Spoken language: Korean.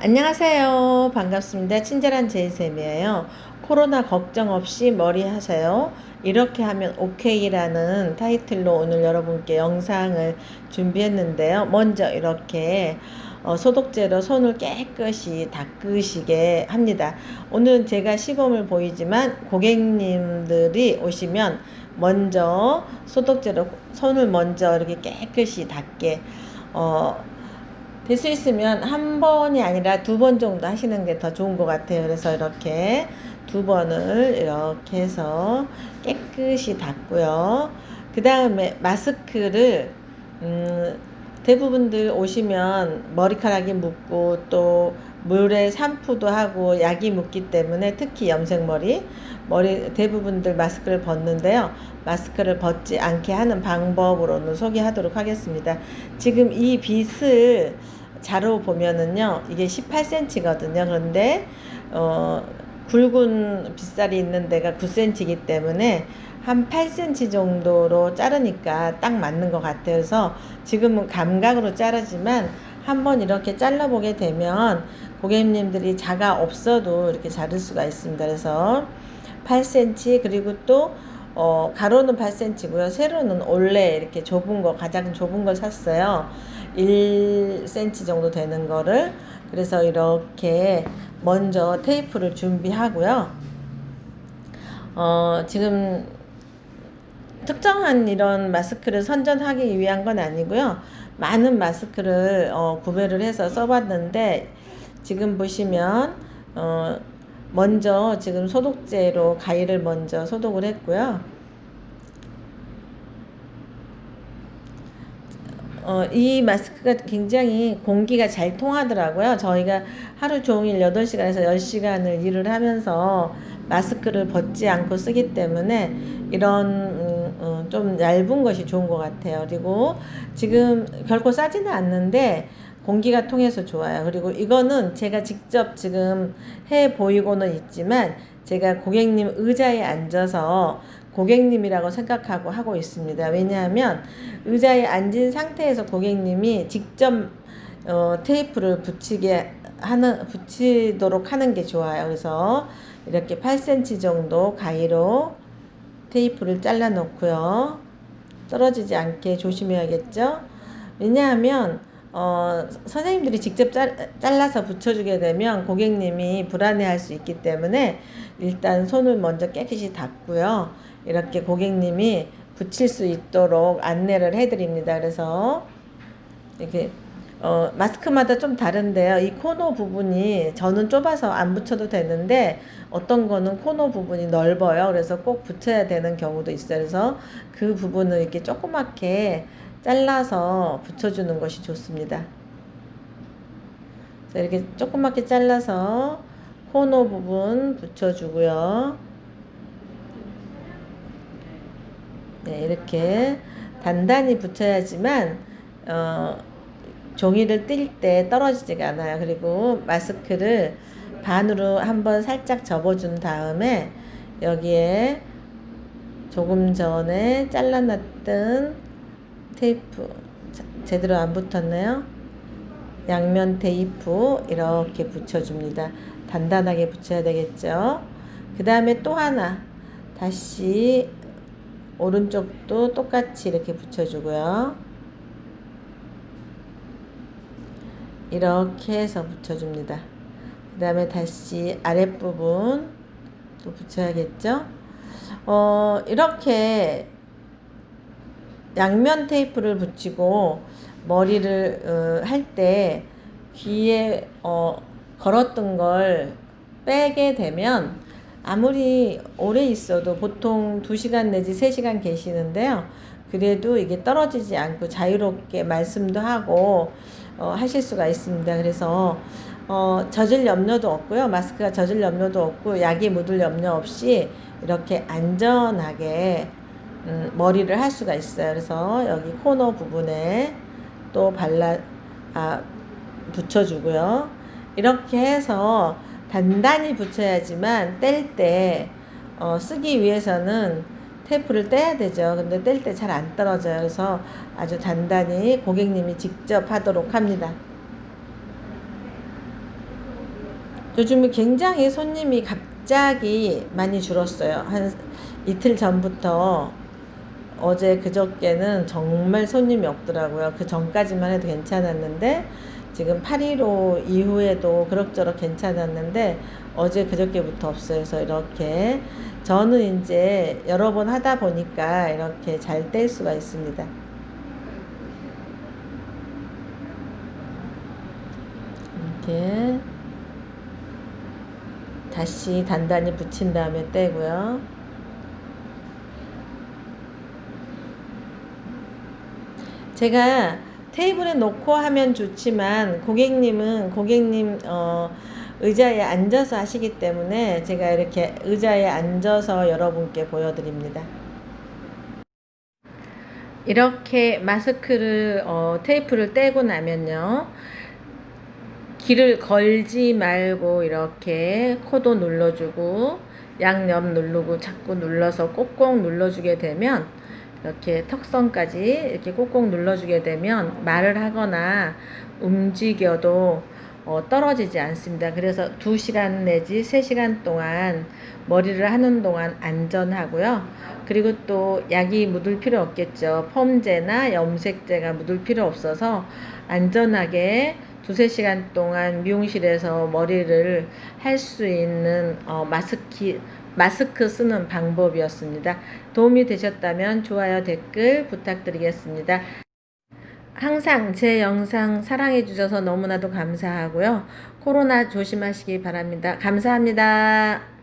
안녕하세요. 반갑습니다. 친절한 제이쌤이에요. 코로나 걱정 없이 머리 하세요. 이렇게 하면 오케이라는 타이틀로 오늘 여러분께 영상을 준비했는데요. 먼저 이렇게 어, 소독제로 손을 깨끗이 닦으시게 합니다. 오늘은 제가 시범을 보이지만 고객님들이 오시면 먼저 소독제로 손을 먼저 이렇게 깨끗이 닦게 어, 될 수 있으면 한 번이 아니라 두 번 정도 하시는 게 더 좋은 것 같아요. 그래서 이렇게 두 번을 이렇게 해서 깨끗이 닦고요. 그 다음에 마스크를 음, 대부분들 오시면 머리카락이 묻고 또 물에 샴푸도 하고 약이 묻기 때문에 특히 염색머리 머리 대부분들 마스크를 벗는데요. 마스크를 벗지 않게 하는 방법으로는 소개하도록 하겠습니다. 지금 이 빗을 자로 보면은요, 이게 18cm거든요. 그런데, 어, 굵은 빗살이 있는 데가 9cm이기 때문에 한 8cm 정도로 자르니까 딱 맞는 것 같아요. 그래서 지금은 감각으로 자르지만 한번 이렇게 잘라보게 되면 고객님들이 자가 없어도 이렇게 자를 수가 있습니다. 그래서 8cm 그리고 또 어, 가로는 8cm고요. 세로는 원래 이렇게 좁은 거 가장 좁은 걸 샀어요. 1cm 정도 되는 거를 그래서 이렇게 먼저 테이프를 준비하고요. 어, 지금 특정한 이런 마스크를 선전하기 위한 건 아니고요. 많은 마스크를 어, 구매를 해서 써봤는데 지금 보시면 어, 먼저 지금 소독제로 가위를 먼저 소독을 했고요. 어, 이 마스크가 굉장히 공기가 잘 통하더라고요. 저희가 하루 종일 8시간에서 10시간을 일을 하면서 마스크를 벗지 않고 쓰기 때문에 이런 음, 어, 좀 얇은 것이 좋은 것 같아요. 그리고 지금 결코 싸지는 않는데 공기가 통해서 좋아요. 그리고 이거는 제가 직접 지금 해 보이고는 있지만 제가 고객님 의자에 앉아서 고객님이라고 생각하고 하고 있습니다. 왜냐하면 의자에 앉은 상태에서 고객님이 직접 어, 테이프를 붙이게 하는 붙이도록 하는 게 좋아요. 그래서 이렇게 8cm 정도 가위로 테이프를 잘라 놓고요. 떨어지지 않게 조심해야겠죠? 왜냐하면 어, 선생님들이 직접 잘, 잘라서 붙여주게 되면 고객님이 불안해할 수 있기 때문에 일단 손을 먼저 깨끗이 닦고요. 이렇게 고객님이 붙일 수 있도록 안내를 해드립니다. 그래서 이렇게 어, 마스크마다 좀 다른데요. 이 코너 부분이 저는 좁아서 안 붙여도 되는데 어떤 거는 코너 부분이 넓어요. 그래서 꼭 붙여야 되는 경우도 있어요. 그래서 그 부분을 이렇게 조그맣게 잘라서 붙여주는 것이 좋습니다. 이렇게 조그맣게 잘라서 코너 부분 붙여주고요. 네, 이렇게 단단히 붙여야지만 어, 종이를 뜰때 떨어지지가 않아요. 그리고 마스크를 반으로 한번 살짝 접어준 다음에 여기에 조금 전에 잘라놨던 테이프 제대로 안 붙었네요. 양면 테이프 이렇게 붙여줍니다. 단단하게 붙여야 되겠죠. 그 다음에 또 하나 다시 오른쪽도 똑같이 이렇게 붙여주고요. 이렇게 해서 붙여줍니다. 그 다음에 다시 아랫부분 또 붙여야겠죠? 어, 이렇게 양면 테이프를 붙이고 머리를 어, 할때 귀에 어, 걸었던 걸 빼게 되면 아무리 오래 있어도 보통 2시간 내지 3시간 계시는데요. 그래도 이게 떨어지지 않고 자유롭게 말씀도 하고 어, 하실 수가 있습니다. 그래서 어, 젖을 염려도 없고요. 마스크가 젖을 염려도 없고 약이 묻을 염려 없이 이렇게 안전하게 음, 머리를 할 수가 있어요. 그래서 여기 코너 부분에 또 발라 아, 붙여주고요. 이렇게 해서 단단히 붙여야지만 뗄때 어, 쓰기 위해서는 테이프를 떼야 되죠. 근데 뗄 때 잘 안 떨어져요. 그래서 아주 단단히 고객님이 직접 하도록 합니다. 요즘에 굉장히 손님이 갑자기 많이 줄었어요. 한 이틀 전부터 어제 그저께는 정말 손님이 없더라고요. 그 전까지만 해도 괜찮았는데 지금 8.15 이후에도 그럭저럭 괜찮았는데 어제 그저께부터 없어요. 그래서 이렇게 저는 이제 여러 번 하다 보니까 이렇게 잘 뗄 수가 있습니다. 이렇게 다시 단단히 붙인 다음에 떼고요. 제가 테이블에 놓고 하면 좋지만 고객님은 고객님 어, 의자에 앉아서 하시기 때문에 제가 이렇게 의자에 앉아서 여러분께 보여드립니다. 이렇게 마스크를 어, 테이프를 떼고 나면요. 귀를 걸지 말고 이렇게 코도 눌러주고 양옆 누르고 자꾸 눌러서 꼭꼭 눌러주게 되면 이렇게 턱선까지 이렇게 꼭꼭 눌러주게 되면 말을 하거나 움직여도 어, 떨어지지 않습니다. 그래서 2시간 내지 3시간 동안 머리를 하는 동안 안전하고요. 그리고 또 약이 묻을 필요 없겠죠. 펌제나 염색제가 묻을 필요 없어서 안전하게 두세 시간 동안 미용실에서 머리를 할 수 있는 어, 마스크, 마스크 쓰는 방법이었습니다. 도움이 되셨다면 좋아요, 댓글 부탁드리겠습니다. 항상 제 영상 사랑해 주셔서 너무나도 감사하고요. 코로나 조심하시기 바랍니다. 감사합니다.